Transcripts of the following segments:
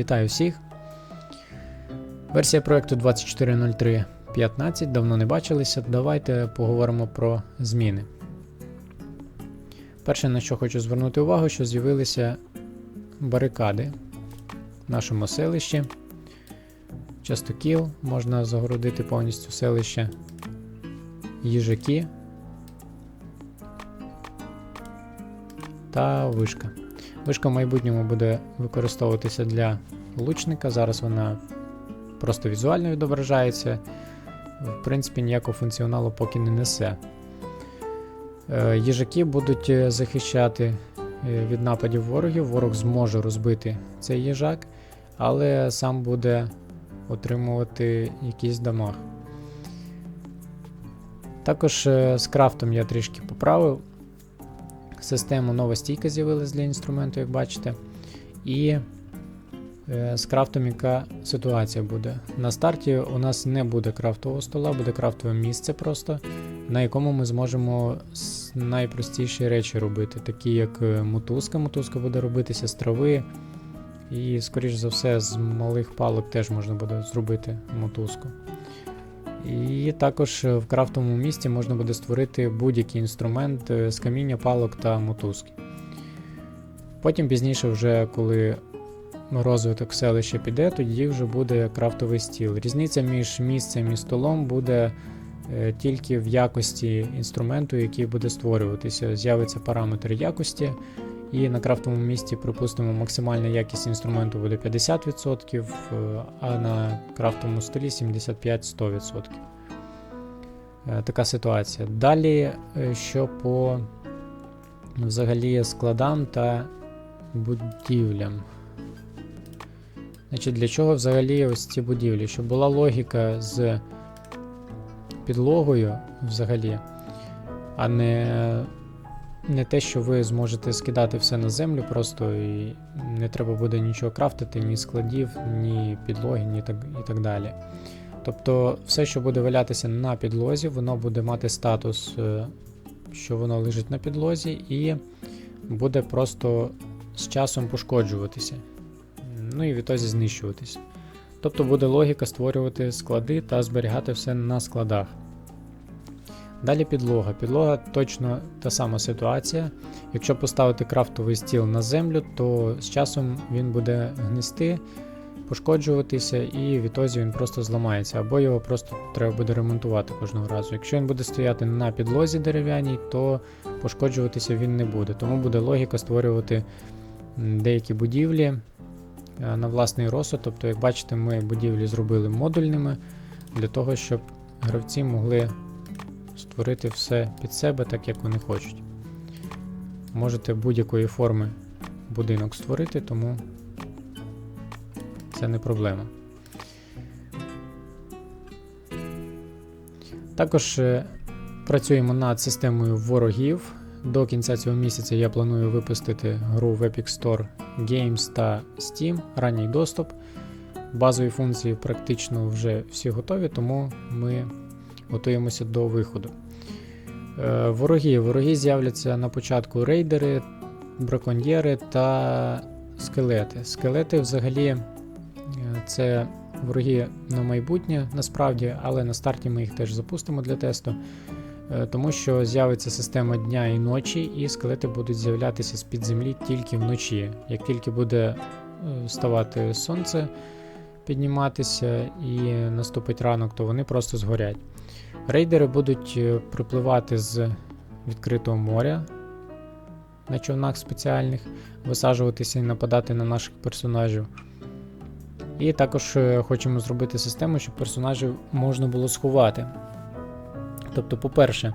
Вітаю всіх. Версія проекту 2403.15. Давно не бачилися. Давайте поговоримо про зміни. Перше, на що хочу звернути увагу, що з'явилися барикади в нашому селищі. Частокіл можна загородити повністю селище. Їжаки та вишка. Вишка в майбутньому буде використовуватися для лучника. Зараз вона просто візуально відображається. В принципі, ніякого функціоналу поки не несе. Е, Їжаки будуть е, захищати е, від нападів ворогів. Ворог зможе розбити цей їжак, але сам буде отримувати якийсь дамаг. Також з крафтом я трішки поправив. Система нова стійка з'явилась для інструменту, як бачите. І е, з крафтом яка ситуація буде. На старті у нас не буде крафтового стола, буде крафтове місце просто, на якому ми зможемо найпростіші речі робити, такі як е, мотузка. Мотузка буде робитися з трави. І, скоріш за все, з малих палок теж можна буде зробити мотузку. І також е, в крафтовому місці можна буде створити будь-який інструмент е, з каміння, палок та мотузки. Потім пізніше, вже коли розвиток селища піде, тоді вже буде крафтовий стіл. Різниця між місцем і столом буде е, тільки в якості інструменту, який буде створюватися. З'явиться параметр якості, і на крафтовому місці, припустимо, максимальна якість інструменту буде 50%, е, а на крафтовому столі 75-100%. Е, Така ситуація. Далі, е, що по взагалі складам та будівлям. Значить, для чого взагалі ось ці будівлі? Щоб була логіка з підлогою взагалі, а не, не те, що ви зможете скидати все на землю просто і не треба буде нічого крафтити, ні складів, ні підлоги, ні так, і так далі. Тобто, все, що буде валятися на підлозі, воно буде мати статус, е, що воно лежить на підлозі, і буде просто з часом пошкоджуватися. Ну і відтоді знищуватися. Тобто буде логіка створювати склади та зберігати все на складах. Далі підлога. Підлога точно та сама ситуація. Якщо поставити крафтовий стіл на землю, то з часом він буде гнисти, пошкоджуватися, і відтоді він просто зламається, або його просто треба буде ремонтувати кожного разу. Якщо він буде стояти на підлозі дерев'яній, то пошкоджуватися він не буде. Тому буде логіка створювати деякі будівлі е, на власний розсуд. Тобто, як бачите, ми будівлі зробили модульними для того, щоб гравці могли створити все під себе так, як вони хочуть. Можете будь-якої форми будинок створити, тому це не проблема. Також е, працюємо над системою ворогів. До кінця цього місяця я планую випустити гру в Epic Store Games та Steam, ранній доступ. Базові функції практично вже всі готові, тому ми готуємося до виходу. Е, Вороги. Вороги з'являться на початку рейдери, браконьєри та скелети. Скелети взагалі е, це вороги на майбутнє насправді, але на старті ми їх теж запустимо для тесту. Е, Тому що з'явиться система дня і ночі, і скелети будуть з'являтися з-під землі тільки вночі. Як тільки буде вставати сонце, підніматися і наступить ранок, то вони просто згорять. Рейдери будуть е, припливати з відкритого моря на човнах спеціальних, висаджуватися і нападати на наших персонажів. І також е, хочемо зробити систему, щоб персонажів можна було сховати. Тобто, по-перше,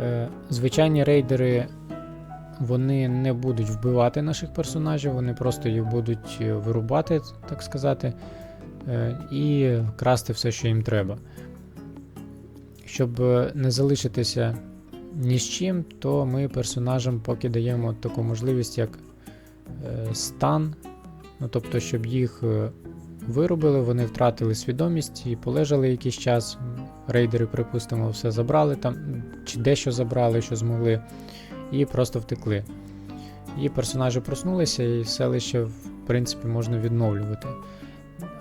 е, звичайні рейдери вони не будуть вбивати наших персонажів, вони просто їх будуть е, вирубати, так сказати, е, і красти все, що їм треба. Щоб е, не залишитися ні з чим, то ми персонажам поки даємо таку можливість, як стан. Ну, тобто, щоб їх вирубили, вони втратили свідомість і полежали якийсь час. Рейдери, припустимо, все забрали там, чи дещо забрали, що змогли, і просто втекли. І персонажі проснулися, і селище в принципі, можна відновлювати.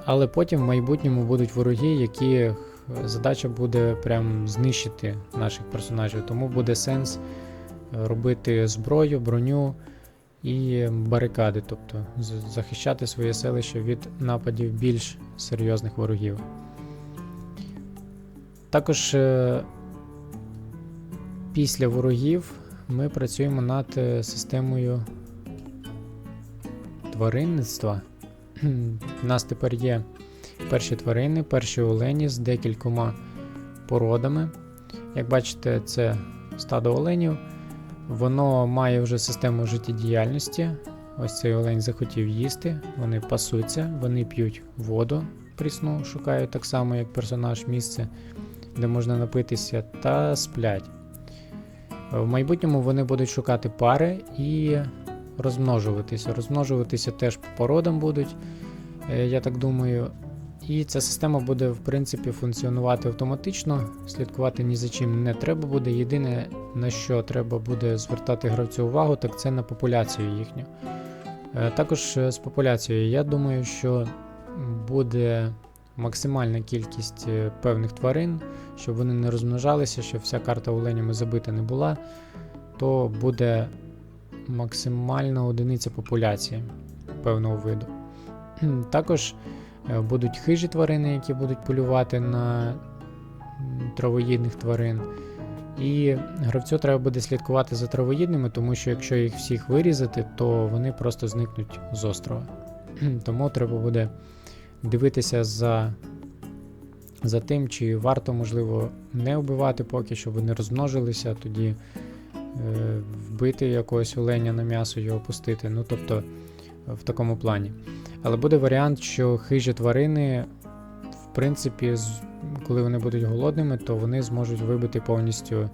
Але потім в майбутньому будуть вороги, які е, задача буде прям знищити наших персонажів. Тому буде сенс е, робити зброю, броню і барикади, тобто захищати своє селище від нападів більш серйозних ворогів. Також е, після ворогів ми працюємо над е, системою тваринництва. У нас тепер є перші тварини, перші олені з декількома породами. Як бачите, це стадо оленів. Воно має вже систему життєдіяльності. Ось цей олень захотів їсти, вони пасуться, вони п'ють воду прісну, шукають так само, як персонаж місце, де можна напитися, та сплять. В майбутньому вони будуть шукати пари і розмножуватися. Розмножуватися теж по породам будуть, е, я так думаю. І ця система буде, в принципі, функціонувати автоматично, слідкувати ні за чим не треба буде. Єдине, на що треба буде звертати гравцю увагу, так це на популяцію їхню. Е, Також е, з популяцією, я думаю, що буде максимальна кількість е, певних тварин, щоб вони не розмножалися, щоб вся карта оленями забита не була, то буде максимальна одиниця популяції певного виду. Також е, будуть хижі тварини, які будуть полювати на травоїдних тварин. І гравцю треба буде слідкувати за травоїдними, тому що якщо їх всіх вирізати, то вони просто зникнуть з острова. Тому треба буде дивитися за, за тим, чи варто, можливо, не вбивати поки, щоб вони розмножилися, тоді е, вбити якогось оленя на м'ясо його пустити. Ну, тобто, в такому плані. Але буде варіант, що хижі тварини, в принципі, коли вони будуть голодними, то вони зможуть вибити повністю е,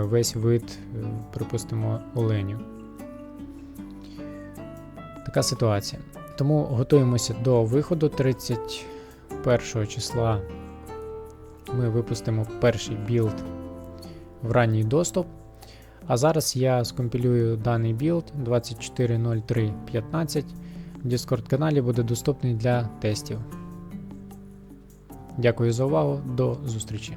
весь вид, е, припустимо, оленів. Така ситуація. Тому готуємося до виходу 31 числа. Ми випустимо перший білд в ранній доступ. А зараз я скомпілюю даний білд 24.03.15. В Discord каналі буде доступний для тестів. Дякую за увагу, до зустрічі!